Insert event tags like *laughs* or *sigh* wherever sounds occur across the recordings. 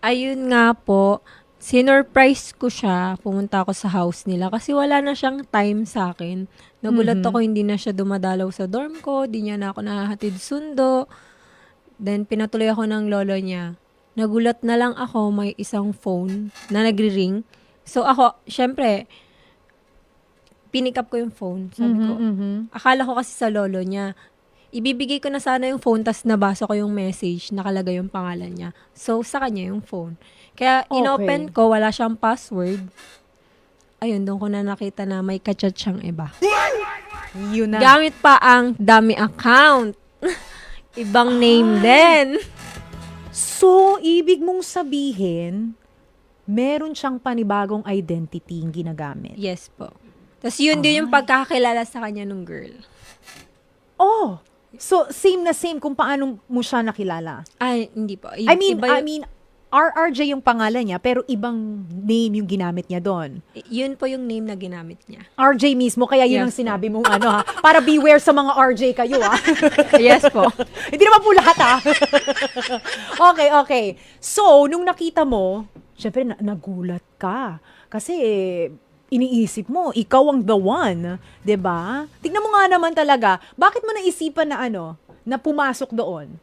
ayun nga po, sinurprise ko siya. Pumunta ako sa house nila kasi wala na siyang time sa akin. Nagulat Mhm. ako, hindi na siya dumadalaw sa dorm ko, di niya na ako nahahatid sundo. Then, pinatuloy ako ng lolo niya. Nagulat na lang ako, may isang phone na nagri-ring. So, ako, syempre, pinick up ko yung phone. Sabi ko, Mhm, mhm. akala ko kasi sa lolo niya, ibibigay ko na sana yung phone, tas nabasa ko yung message, nakalagay yung pangalan niya. So, sa kanya yung phone. Kaya, Okay. inopen ko, wala siyang password. Ayun, doon ko na nakita na may kachat siyang iba. Yun na. Gamit pa ang dami account. *laughs* Ibang name din. So, ibig mong sabihin, meron siyang panibagong identity yung ginagamit. Yes po. Tapos yun din yung pagkakilala sa kanya nung girl. Oh! So, same na same kung paano mo siya nakilala. Ay, hindi po. I, I mean, iba I mean, RRJ yung pangalan niya, pero ibang name yung ginamit niya doon. yun po yung name na ginamit niya. RJ mismo, kaya yun Yes ang sinabi mong ano ha. Para beware sa mga RJ kayo ha. *laughs* yes po. *laughs* Hindi naman po lahat ha. *laughs* okay, okay. So, nung nakita mo, syempre na- nagulat ka. Kasi iniisip mo, ikaw ang the one, 'di ba? Tignan mo nga naman talaga, bakit mo naisipan na ano, na pumasok doon?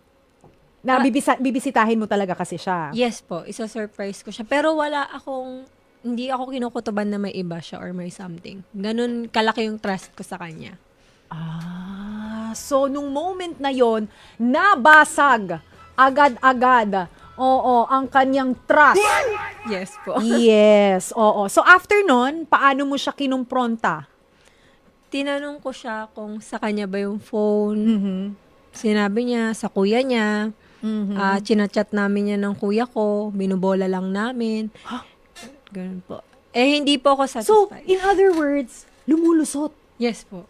Na Ah. bibisa, bibisitahin mo talaga kasi siya. Yes po, isa-surprise ko siya. Pero wala akong, hindi ako kinukutuban na may iba siya or may something. Ganun kalaki yung trust ko sa kanya. Ah, so nung moment na yon, nabasag agad-agad. Oo, ang kanyang trust. Yes po. yes, oo. So after nun, paano mo siya kinumpronta? Tinanong ko siya kung sa kanya ba yung phone. Mhm. Sinabi niya sa kuya niya. Mhm. Ah, chinachat namin niya ng kuya ko. Binubola lang namin. Ganun po. Eh, hindi po ako so, satisfied. in other words, lumulusot. yes po.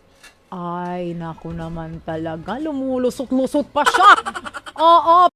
Ay, naku naman talaga. Lumulusot-lusot pa siya. *laughs* Oo,